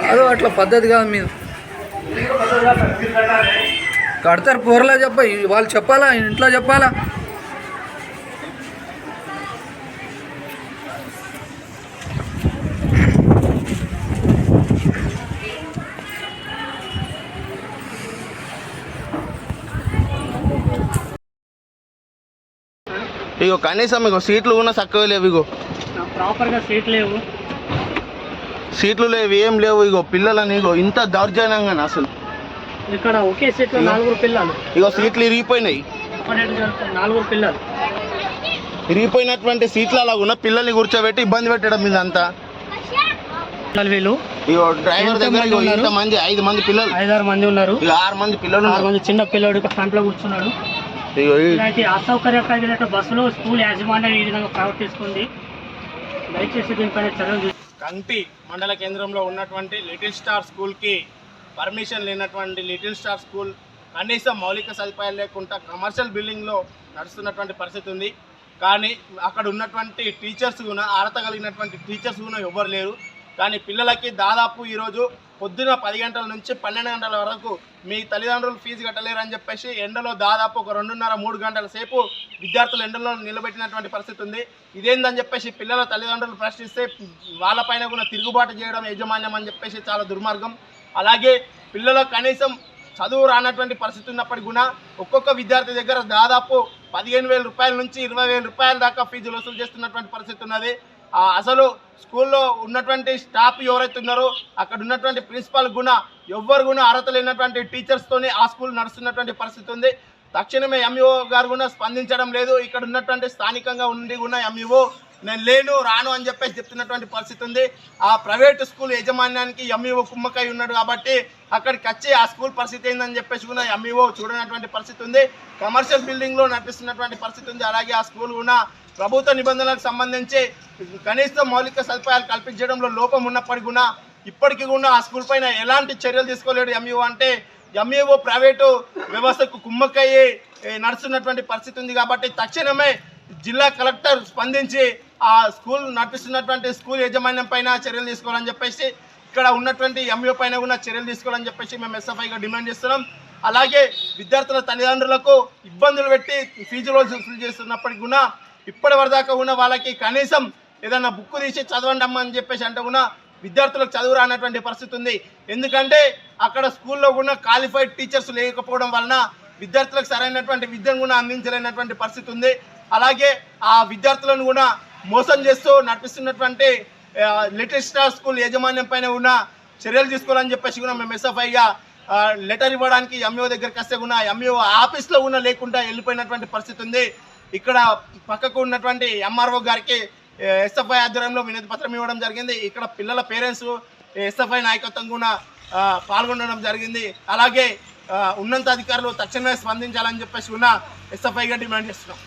కాదు అట్లా పద్ధతి కాదు మీరు కడతారు పోరలా చెప్ప వాళ్ళు చెప్పాలా ఇంట్లో చెప్పాలా? ఇగో కనీసం మీకు సీట్లు కూడా చక్కగా లేవు ఇగో. ప్రాపర్గా సీట్ లేవు. సీట్లు లేవు ఏం లేవు ఇగో పిల్లలని ఇగో ఇంత దౌర్జన్యంగా అసలు. ఇక్కడ ఒకే సీట్లో నలుగురు పిల్లలు. ఇగో సీట్లు ఇరిగిపోయినాయి. నలుగురు పిల్లలు. ఇరిగిపోయినటువంటి సీట్లు అలా ఉన్న పిల్లల్ని కూర్చోబెట్టి ఇబ్బంది పెట్టడం మీద అంతా వీళ్ళు. ఇగో డ్రైవర్ దగ్గర ఇగో? ఇంత మంది ఐదు మంది పిల్లలు. ఐదారు మంది ఉన్నారు. ఆరు మంది పిల్లలు ఆరు. మంది చిన్న పిల్లడు ఫ్రంట్లో కూర్చున్నాడు. ఇలాంటి అసౌకర్యం కలిగినట్టు బస్సులో స్కూల్ యాజమాన్యం ఈ విధంగా ప్రవర్తిస్తుంది. దయచేసి దీనిపైన చర్యలు కంటి మండల కేంద్రంలో ఉన్నటువంటి లిటిల్ స్టార్ స్కూల్కి పర్మిషన్ లేనటువంటి లిటిల్ స్టార్ స్కూల్ కనీసం మౌలిక సదుపాయాలు లేకుండా కమర్షియల్ బిల్డింగ్లో నడుస్తున్నటువంటి పరిస్థితి ఉంది. కానీ అక్కడ ఉన్నటువంటి టీచర్స్ కూడా అర్హత కలిగినటువంటి టీచర్స్ కూడా ఎవ్వరు లేరు. కానీ పిల్లలకి దాదాపు ఈరోజు పొద్దున పది గంటల నుంచి పన్నెండు గంటల వరకు మీ తల్లిదండ్రులు ఫీజు కట్టలేరు అని చెప్పేసి ఎండలో దాదాపు ఒక రెండున్నర మూడు గంటల సేపు విద్యార్థులు ఎండలో నిలబెట్టినటువంటి పరిస్థితి ఉంది. ఇదేందని చెప్పేసి పిల్లల తల్లిదండ్రులు ప్రశ్నిస్తే వాళ్ళపైన కూడా తిరుగుబాటు చేయడం యాజమాన్యం అని చెప్పేసి చాలా దుర్మార్గం. అలాగే పిల్లలు కనీసం చదువు రానటువంటి పరిస్థితి ఉన్నప్పటికీ కూడా ఒక్కొక్క విద్యార్థి దగ్గర దాదాపు పదిహేను వేల రూపాయల నుంచి ఇరవై వేల రూపాయల దాకా ఫీజులు వసూలు చేస్తున్నటువంటి పరిస్థితి ఉన్నది. అసలు స్కూల్లో ఉన్నటువంటి స్టాఫ్ ఎవరైతే ఉన్నారో అక్కడ ఉన్నటువంటి ప్రిన్సిపాల్ గుణ ఎవ్వరు కూడా అర్హత లేనటువంటి టీచర్స్తోనే ఆ స్కూల్ నడుస్తున్నటువంటి పరిస్థితి ఉంది. తక్షణమే ఎంఈఓ గారు కూడా స్పందించడం లేదు. ఇక్కడ ఉన్నటువంటి స్థానికంగా ఉండి కూడా ఎంఈఓ నేను లేను రాను అని చెప్పేసి చెప్తున్నటువంటి పరిస్థితి ఉంది. ఆ ప్రైవేట్ స్కూల్ యాజమాన్యానికి ఎంఈఓ కుమ్మకై ఉన్నాడు కాబట్టి అక్కడికి వచ్చి ఆ స్కూల్ పరిస్థితి ఏందని చెప్పేసి కూడా ఎంఈఓ చూడనటువంటి పరిస్థితి ఉంది. కమర్షియల్ బిల్డింగ్లో నడిపిస్తున్నటువంటి పరిస్థితి ఉంది. అలాగే ఆ స్కూల్ కూడా ప్రభుత్వ నిబంధనలకు సంబంధించి కనీస మౌలిక సదుపాయాలు కల్పించడంలో లోపం ఉన్నప్పటికీ కూడా ఇప్పటికీ కూడా ఆ స్కూల్ పైన ఎలాంటి చర్యలు తీసుకోలేడు ఎంఈఓ అంటే ఎంఈఓ ప్రైవేటు వ్యవస్థకు కుమ్మక్కయ్యి నడుస్తున్నటువంటి పరిస్థితి ఉంది కాబట్టి తక్షణమే జిల్లా కలెక్టర్ స్పందించి ఆ స్కూల్ నడిపిస్తున్నటువంటి స్కూల్ యాజమాన్యం పైన చర్యలు తీసుకోవాలని చెప్పేసి ఇక్కడ ఉన్నటువంటి ఎంఈఓ పైన కూడా చర్యలు తీసుకోవాలని చెప్పేసి మేము ఎస్ఎఫ్ఐగా డిమాండ్ చేస్తున్నాం. అలాగే విద్యార్థుల తల్లిదండ్రులకు ఇబ్బందులు పెట్టి ఫీజులు వసూలు చేస్తున్నప్పటికీ కూడా ఇప్పటి వరదాకా ఉన్న వాళ్ళకి కనీసం ఏదైనా బుక్ తీసి చదవండి అమ్మ అని చెప్పేసి అంటే కూడా విద్యార్థులకు చదువు రానటువంటి పరిస్థితి ఉంది. ఎందుకంటే అక్కడ స్కూల్లో కూడా క్వాలిఫైడ్ టీచర్స్ లేకపోవడం వలన విద్యార్థులకు సరైనటువంటి విద్యను కూడా అందించలేనటువంటి పరిస్థితి ఉంది. అలాగే ఆ విద్యార్థులను కూడా మోసం చేస్తూ నడిపిస్తున్నటువంటి ఆ, లిటిల్ స్టార్ స్కూల్ యాజమాన్యం పైన ఉన్న చర్యలు తీసుకోవాలని చెప్పేసి కూడా మేము ఎస్ఎఫ్ఐగా లెటర్ ఇవ్వడానికి ఎంఈఓ దగ్గరికి వస్తే కూడా ఎంఈఓ ఆఫీస్లో ఉన్న లేకుండా వెళ్ళిపోయినటువంటి పరిస్థితి ఉంది. ఇక్కడ పక్కకు ఉన్నటువంటి ఎంఆర్ఓ గారికి ఎస్ఎఫ్ఐ ఆధ్వర్యంలో వినతి పత్రం ఇవ్వడం జరిగింది. ఇక్కడ పిల్లల పేరెంట్స్ ఎస్ఎఫ్ఐ నాయకత్వం కూడా పాల్గొనడం జరిగింది. అలాగే ఆ, ఉన్నత అధికారులు తక్షణమే స్పందించాలని చెప్పేసి కూడా ఎస్ఎఫ్ఐగా డిమాండ్ చేస్తున్నాం.